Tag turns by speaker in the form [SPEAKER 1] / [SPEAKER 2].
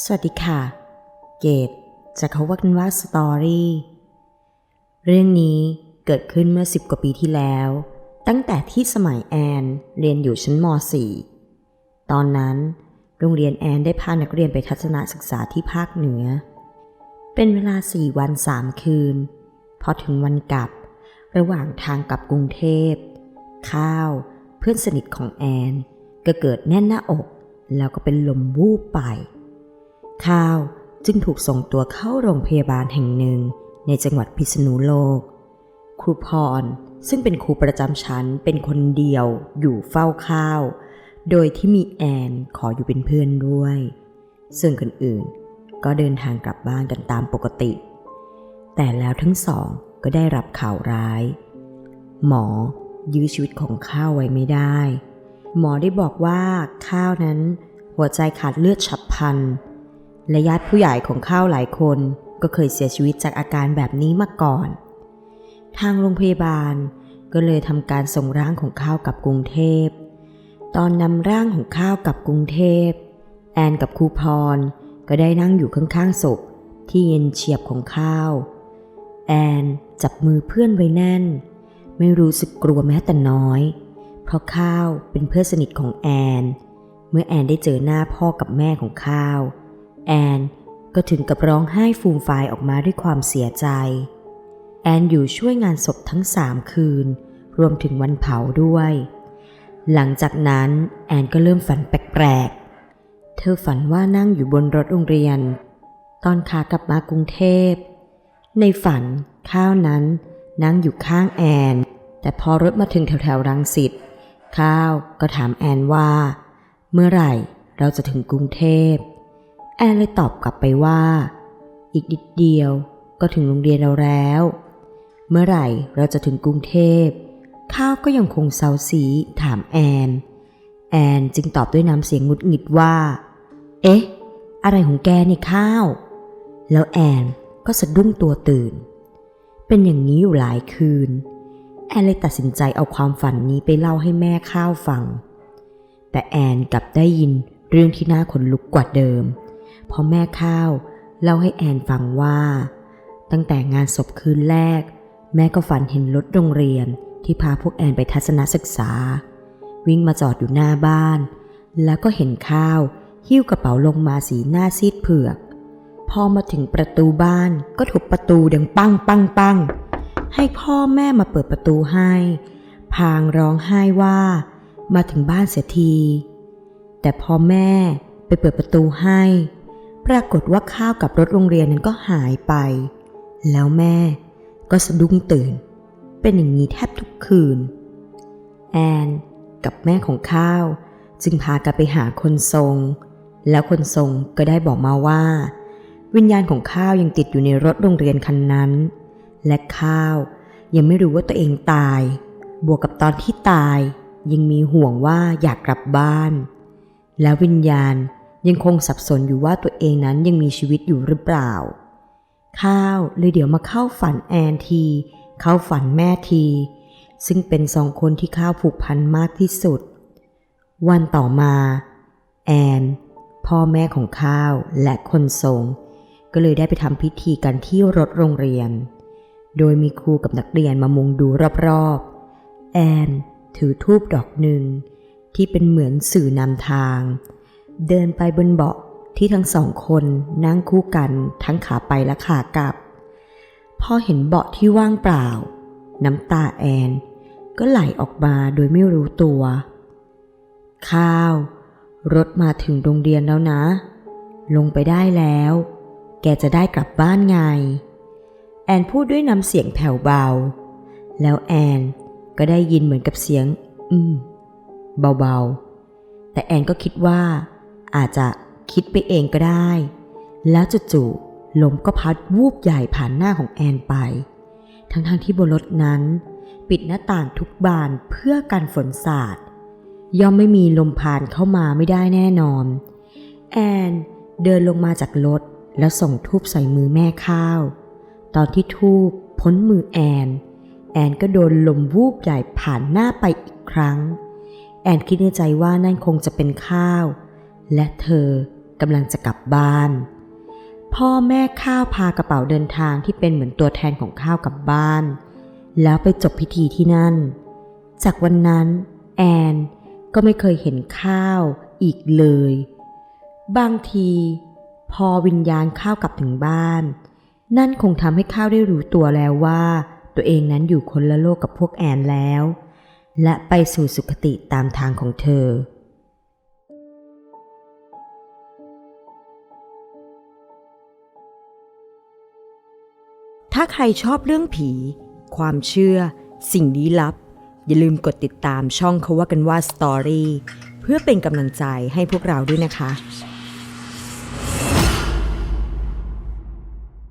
[SPEAKER 1] สวัสดีค่ะ เกตจะเขาว่ากันว่าสตอรี่ เรื่องนี้เกิดขึ้นเมื่อสิบกว่าปีที่แล้ว ตั้งแต่ที่สมัยแอนเรียนอยู่ชั้นม .4 ตอนนั้นโรงเรียนแอนได้พานักเรียนไปทัศนศึกษาที่ภาคเหนือ เป็นเวลาสี่วันสามคืน พอถึงวันกลับ ระหว่างทางกลับกรุงเทพ ข้าว เพื่อนสนิทของแอน ก็เกิดแน่นหน้าอก แล้วก็เป็นลมวูบไป ข้าวจึงถูกส่งตัวเข้าโรงพยาบาลแห่งหนึ่งในจังหวัดพิษณุโลก ครูพรซึ่งเป็นครูประจำชั้นเป็นคนเดียวอยู่เฝ้าข้าว โดยที่มีแอนขออยู่เป็นเพื่อนด้วยซึ่งคนอื่นก็เดินทางกลับบ้านกันตามปกติ แต่แล้วทั้งสองก็ได้รับข่าวร้าย หมอยื้อชีวิตของข้าวไว้ไม่ได้ หมอได้บอกว่าข้าวนั้นหัวใจขาดเลือดฉับพลัน และญาติผู้ใหญ่ของข้าวหลายคนก็เคยเสียชีวิตจากอาการแบบนี้มาก่อน ทางโรงพยาบาลก็เลยทำการส่งร่างของข้าวกลับกรุงเทพ ตอนนำร่างของข้าวกลับกรุงเทพ แอนกับครูพรก็ได้นั่งอยู่ข้างๆศพที่เย็นเฉียบของข้าว แอนจับมือเพื่อนไว้แน่น ไม่รู้สึกกลัวแม้แต่น้อย เพราะข้าวเป็นเพื่อนสนิทของแอน เมื่อแอนได้เจอหน้าพ่อกับแม่ของข้าว แอนก็ถึงกับร้องไห้ฟูมฟายออกมาด้วยความเสียใจ แอนอยู่ช่วยงานศพทั้งสามคืน รวมถึงวันเผาด้วย หลังจากนั้นแอนก็เริ่มฝันแปลกๆ เธอฝันว่านั่งอยู่บนรถโรงเรียน ตอนขากลับมากรุงเทพ ในฝันข้าวนั้นนั่งอยู่ข้างแอน แต่พอรถมาถึงแถวๆรังสิตข้าวก็ถามแอนว่า เมื่อไหร่เราจะถึงกรุงเทพ แอนเลยตอบกลับไปว่า อีกนิดเดียวก็ถึงโรงเรียนเราแล้ว เมื่อไหร่เราจะถึงกรุงเทพ ข้าวก็ยังคงเซาซีถามแอน แอนจึงตอบด้วยน้ำเสียงงุดหงิดว่า เอ๊ะ อะไรของแกนี่ข้าว แล้วแอนก็สะดุ้งตัวตื่น เป็นอย่างนี้อยู่หลายคืน แอนเลยตัดสินใจเอาความฝันนี้ไปเล่าให้แม่ข้าวฟัง แต่แอนกลับได้ยินเรื่องที่น่าขนลุกกว่าเดิม พราะแม่ข้าวเล่าให้แอนฟังว่า ตั้งแต่งานศพคืนแรก แม่ก็ฝันเห็นรถโรงเรียนที่พาพวกแอนไปทัศนศึกษา วิ่งมาจอดอยู่หน้าบ้าน แล้วก็เห็นข้าวหิ้วกระเป๋าลงมาสีหน้าซีดเผือก พอมาถึงประตูบ้านก็ถูกประตูดังปังปังปังให้พ่อแม่มาเปิดประตูให้ พางร้องไห้ว่า มาถึงบ้านเสียที แต่พอแม่ไปเปิดประตูให้ ปรากฏว่าข้าวกับรถโรงเรียนนั้นก็หายไป แล้วแม่ก็สะดุ้งตื่น เป็นอย่างนี้แทบทุกคืน แอนกับแม่ของข้าว จึงพากันไปหาคนทรง แล้วคนทรงก็ได้บอกมาว่า วิญญาณของข้าวยังติดอยู่ในรถโรงเรียนคันนั้น และข้าวยังไม่รู้ว่าตัวเองตาย บวกกับตอนที่ตายยังมีห่วงว่าอยากกลับบ้าน แล้ววิญญาณ ยังคงสับสนอยู่ว่าตัวเองนั้นยังมีชีวิตอยู่หรือเปล่า ข้าวเลยเดี๋ยวมาเข้าฝันแอนที เข้าฝันแม่ที ซึ่งเป็นสองคนที่ข้าวผูกพันมากที่สุด วันต่อมา แอน พ่อแม่ของข้าวและคนทรง ก็เลยได้ไปทำพิธีกันที่รถโรงเรียน โดยมีครูกับนักเรียนมามุงดูรอบๆ แอนถือทูบดอกหนึ่งที่เป็นเหมือนสื่อนำทาง เดินไปบนเบาะที่ทั้งสองคนนั่งคู่กันทั้งขาไปและขากลับ พอเห็นเบาะที่ว่างเปล่า น้ำตาแอน ก็ไหลออกมาโดยไม่รู้ตัว ข้าว รถมาถึงโรงเรียนแล้วนะ ลงไปได้แล้ว แกจะได้กลับบ้านไง แอนพูดด้วยน้ำเสียงแผ่วเบา แล้วแอนก็ได้ยินเหมือนกับเสียง อืม เบาๆ แต่แอนก็คิดว่า อาจจะคิดไปเองก็ได้ แล้วจู่ๆลมก็พัดวูบใหญ่ผ่านหน้าของแอนไป ทั้งๆทที่บนรถนั้น ปิดหน้าต่างทุกบานเพื่อกันฝนสาด ย่อมไม่มีลมผ่านเข้ามาไม่ได้แน่นอน แอนเดินลงมาจากรถแล้วส่งทูบใส่มือแม่ข้าว ตอนที่ทูบพ้นมือแอน แอนก็โดนลมวูบใหญ่ผ่านหน้าไปอีกครั้ง แอนคิดในใจว่านั่นคงจะเป็นข้าว และเธอกำลังจะกลับบ้าน พ่อแม่ข้าวพากระเป๋าเดินทางที่เป็นเหมือนตัวแทนของข้าวกลับบ้าน แล้วไปจบพิธีที่นั่น จากวันนั้น แอนก็ไม่เคยเห็นข้าวอีกเลย บางที พอวิญญาณข้าวกลับถึงบ้าน นั่นคงทำให้ข้าวได้รู้ตัวแล้วว่า ตัวเองนั้นอยู่คนละโลกกับพวกแอนแล้ว และไปสู่สุคติตามทางของเธอาใครชอบเรื่องผี ความเชื่อ สิ่งลี้ลับ อย่าลืมกดติดตามช่องเขาว่ากันว่าสตอรี่เพื่อเป็นกำลังใจให้พวกเราด้วยนะคะ